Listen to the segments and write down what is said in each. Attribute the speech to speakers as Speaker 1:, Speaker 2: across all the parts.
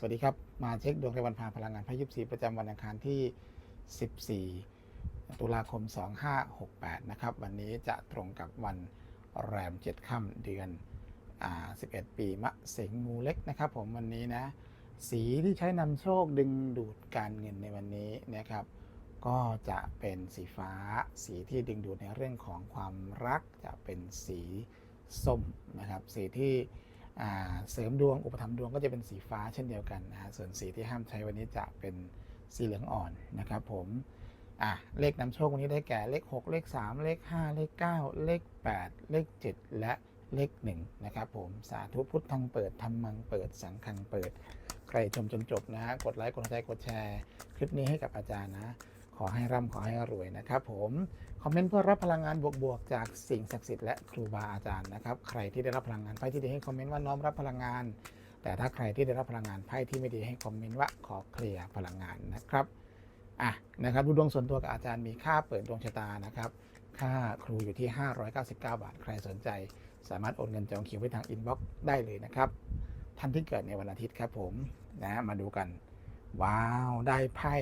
Speaker 1: สวัสดีครับ มาเช็คดวงในวันพาพลังงานพระยิบสีประจำวันอังคารที่ 14 ตุลาคม 2568 นะครับ วันนี้จะตรงกับวันแรม 7 ค่ำเดือนอ่า11 ปีมะเสงงูเล็กนะครับผมวันนี้นะ สีที่ใช้นำโชคดึงดูดการเงินในวันนี้นะครับ ก็จะเป็นสีฟ้า สีที่ดึงดูดในเรื่องของความรักจะเป็นสีส้มนะครับ สีที่ เสริมดวงอุปถัมดวงก็จะเป็นสีฟ้าเช่นเดียวกันนะฮะส่วนสีที่ห้ามใช้วันนี้จะเป็นสีเหลืองอ่อนนะครับผมเลขนำโชควันนี้ได้แก่เลข 6 เลข 3 เลข 5 เลข 9 เลข 8 เลข 7 และเลข1นะครับผมสาธุพุทธังเปิดธรรมังเปิดสังฆังเปิด ใครชมจนจบนะฮะกดไลค์กดหัวใจกดแชร์ คลิปนี้ให้กับอาจารย์นะ ขอให้ร่ำขอให้รวยนะครับผมคอมเมนต์เพื่อรับพลังงานบวกๆจากสิ่งศักดิ์สิทธิ์และครูบาอาจารย์นะครับใครที่ได้รับพลังงานไพ่ที่ดีให้คอมเมนต์ว่าน้อมรับพลังงาน แต่ถ้าใครที่ได้รับพลังงานไพ่ที่ไม่ดีให้คอมเมนต์ว่าขอเคลียร์พลังงานนะครับอะนะครับดูดวงส่วนตัวกับอาจารย์มีค่าเปิดดวงชะตานะครับค่าครูอยู่ที่ 599 บาท ใครสนใจ สามารถโอนเงินจองคิวไว้ทางอินบ็อกซ์ได้เลยนะครับท่านที่เกิดในวันอาทิตย์ครับผมนะมาดูกัน ว้าวได้ไพ่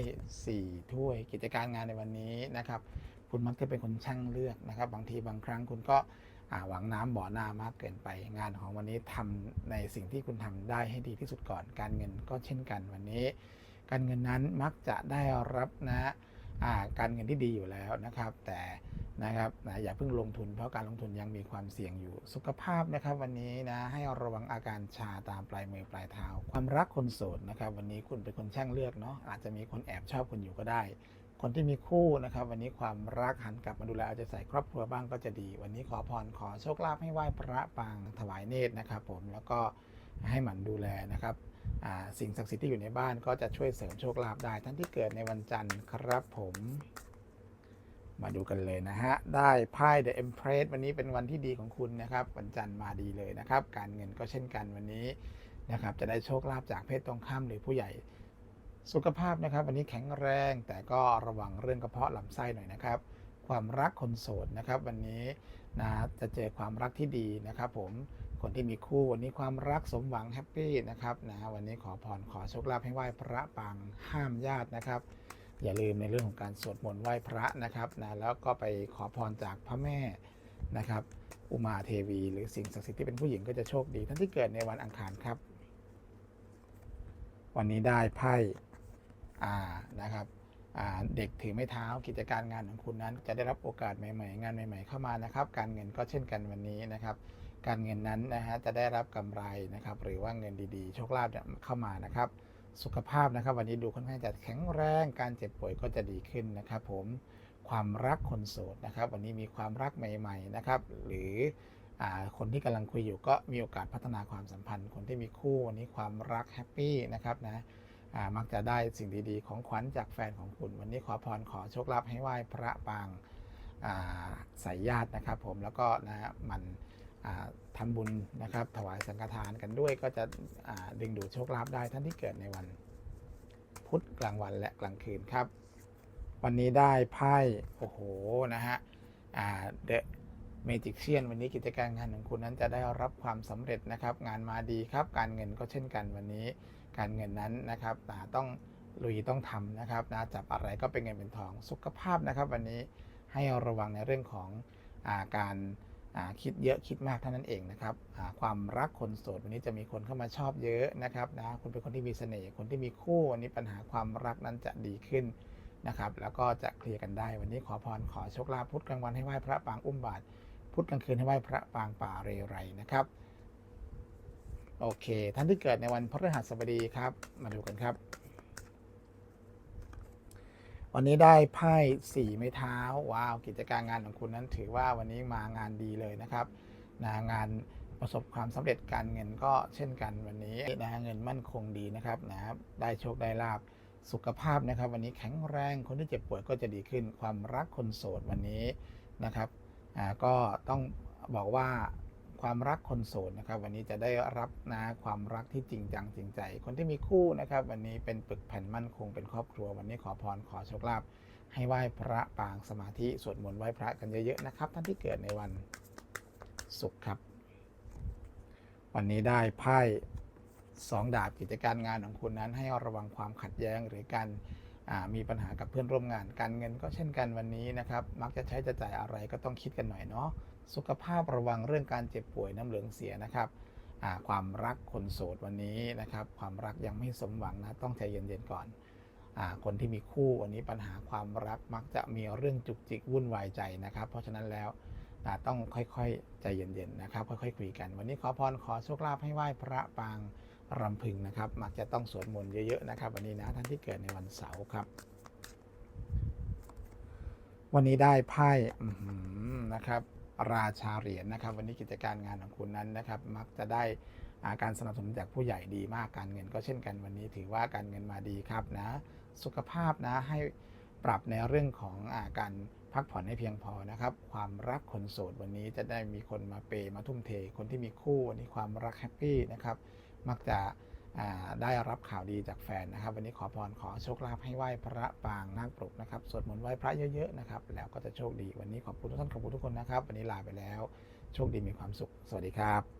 Speaker 1: สี่ถ้วยกิจการงานในวันนี้นะครับ คุณมักจะเป็นคนช่างเลือกนะครับ บางทีบางครั้งคุณก็หวังน้ำบ่อหน้ามากเกินไป งานของวันนี้ทำในสิ่งที่คุณทำได้ให้ดีที่สุดก่อน การเงินก็เช่นกันวันนี้ การเงินนั้นมักจะได้รับนะ การเงินที่ดีอยู่แล้วนะครับ แต่นะครับนะอย่าเพิ่งลงทุนเพราะการลงทุนยังมีความเสี่ยงอยู่ สุขภาพนะครับ วันนี้นะให้ระวังอาการชาตามปลายมือปลายเท้า ความรักคนโสดนะครับ วันนี้คุณเป็นคนช่างเลือกเนาะอาจจะมีคนแอบชอบคุณอยู่ก็ได้ คนที่มีคู่นะครับ วันนี้ความรักหันกลับมาดูแลเอาใจใส่ครอบครัวบ้างก็จะดี วันนี้ขอพรขอโชคลาภให้ไหว้พระปางถวายเนตรนะครับ ผมแล้วก็ ให้หมั่นดูแลนะครับสิ่งศักดิ์สิทธิ์ที่อยู่ในบ้านก็จะช่วยเสริมโชคลาภได้ ท่านที่เกิดในวันจันทร์ครับผม มาดูกันเลยนะฮะ ได้ไพ่ The Empress วันนี้เป็นวันที่ดีของคุณนะครับ วันจันทร์มาดีเลยนะครับ การเงินก็เช่นกันวันนี้นะครับ จะได้โชคลาภจากเพศตรงข้ามหรือผู้ใหญ่ สุขภาพนะครับ วันนี้แข็งแรงแต่ก็ระวังเรื่องกระเพาะลำไส้หน่อยนะครับ ความรักคนโสดนะครับ วันนี้นะจะเจอความรักที่ดีนะครับ ผม คนที่มีคู่วันนี้ความรักสมหวังแฮปปี้นะครับนะวันนี้ขอพรขอโชคลาภให้ไหว้พระปางห้ามญาตินะครับ อย่าลืมในเรื่องของการสวดมนต์ไหว้พระนะครับนะแล้วก็ไปขอพรจากพระแม่นะครับ อุมาเทวี หรือสิ่งศักดิ์สิทธิ์ที่เป็นผู้หญิงก็จะโชคดี ท่านที่เกิดในวันอังคารครับ วันนี้ได้ไพ่อ่านะครับเด็กถือไม้เท้ากิจการงานของคุณนั้น จะได้รับโอกาสใหม่ ๆ งานใหม่ ๆ เข้ามานะครับ การเงินก็เช่นกันวันนี้นะครับ การเงินนั้นนะฮะจะได้รับกำไรนะครับหรือว่าเงินดีๆ โชคลาภเนี่ยเข้ามานะครับสุขภาพนะครับ วันนี้ดูค่อนข้างจะแข็งแรงการเจ็บป่วยก็จะดีขึ้นนะครับ ผมความรักคนโสดนะครับ วันนี้มีความรักใหม่ๆนะครับ หรืออ่าคนที่กำลังคุยอยู่ก็มีโอกาสพัฒนาความสัมพันธ์ คนที่มีคู่วันนี้ความรักแฮปปี้นะครับนะอ่ามักจะได้สิ่งดีๆ ของขวัญจากแฟนของคุณ วันนี้ขอพรขอโชคลาภให้ไหว้พระปางอ่าสายญาตินะครับ ผมแล้วก็นะมัน อ่าทำบุญนะครับ ถวายสังฆทานกันด้วย ก็จะดึงดูดโชคลาภได้ท่านที่เกิดในวัน พุธกลางวันและกลางคืนครับ วันนี้ได้ไพ่โอ้โหนะฮะเดอะเมจิกเชียนวันนี้กิจการงานของคุณนั้นจะได้รับความสำเร็จนะครับ งานมาดีครับ การเงินก็เช่นกันวันนี้ การเงินนั้นนะครับต้องลุยต้องทำนะครับนะจับอะไรก็เป็นเงินเป็นทองสุขภาพนะครับ วันนี้ให้ระวังในเรื่องของอาการ คิดเยอะคิดมากเท่านั้นเองนะครับความรักคนโสดวันนี้จะมีคนเข้ามาชอบเยอะนะครับนะคุณเป็นคนที่มีเสน่ห์คนที่มีคู่วันนี้ปัญหาความรักนั้นจะดีขึ้นนะครับ แล้วก็จะเคลียร์กันได้ วันนี้ขอพรขอโชคลาภพุธกลางวันให้ไหว้พระปางอุ้มบาทพุธกลางคืนให้ไหว้พระปางป่าเรไรนะครับ โอเค ท่านที่เกิดในวันพฤหัสบดีครับ มาดูกันครับ วันนี้ได้ไพ่สี่ไม้เท้าว้าวกิจการงานของคุณนั้นถือว่าวันนี้มางานดีเลยนะครับนะงานประสบความสำเร็จการเงินก็เช่นกันวันนี้นะเงินมั่นคงดีนะครับนะครับได้โชคได้ลาบสุขภาพนะครับ วันนี้แข็งแรงคนที่เจ็บป่วยก็จะดีขึ้นความรักคนโสดวันนี้นะครับอ่าก็ต้องบอกว่า ความรักคนโสดนะครับ วันนี้จะได้รับนะความรักที่จริงจังจริงใจ คนที่มีคู่นะครับ วันนี้เป็นปึกแผ่นมั่นคงเป็นครอบครัว วันนี้ขอพรขอโชคลาภให้ไหว้พระปางสมาธิสวดมนต์ไหว้พระกันเยอะๆนะครับท่านที่เกิดในวันศุกร์ครับ วันนี้ได้ไพ่สองดาบกิจการงานของคุณนั้น ให้ระวังความขัดแย้งหรือการมีปัญหากับเพื่อนร่วมงานการเงินก็เช่นกันวันนี้นะครับ มักจะใช้จะจ่ายอะไรก็ต้องคิดกันหน่อยเนาะ สุขภาพระวังเรื่องการเจ็บป่วยน้ำเหลืองเสียนะครับความรักคนโสดวันนี้นะครับ ความรักยังไม่สมหวังนะต้องใจเย็นๆก่อนอคนที่มีคู่วันนี้ปัญหาความรักมักจะมีเรื่องจุกจิกวุ่นวายใจนะครับ เพราะฉะนั้นแล้วต้องค่อยๆใจเย็นๆนะครับ ค่อยๆคุยกัน วันนี้ขอพรขอโชคลาภให้ไหว้พระปางรำพึงนะครับ มักจะต้องสวดมนต์เยอะๆนะครับ วันนี้นะท่านที่เกิดในวันเสาร์ครับ วันนี้ได้ไพ่นะครับ ราชาเหรียญนะครับ วันนี้กิจการงานของคุณนั้นนะครับ มักจะได้อาการสนับสนุนจากผู้ใหญ่ดีมากการเงินก็เช่นกันวันนี้ถือว่าการเงินมาดีครับนะ สุขภาพนะให้ปรับในเรื่องของอาการพักผ่อนให้เพียงพอนะครับ ความรักคนโสดวันนี้จะได้มีคนมาเปย์มาทุ่มเท คนที่มีคู่วันนี้ความรักแฮปปี้นะครับ มักจะ ได้รับข่าวดีจากแฟนนะครับ วันนี้ขอพรขอโชคลาภให้ไหว้พระปางนางปลุกนะครับสวดมนต์ไหว้พระเยอะๆนะครับ แล้วก็จะโชคดีวันนี้ขอบคุณทุกท่านขอบคุณทุกคนนะครับ วันนี้ลาไปแล้ว โชคดีมีความสุข สวัสดีครับ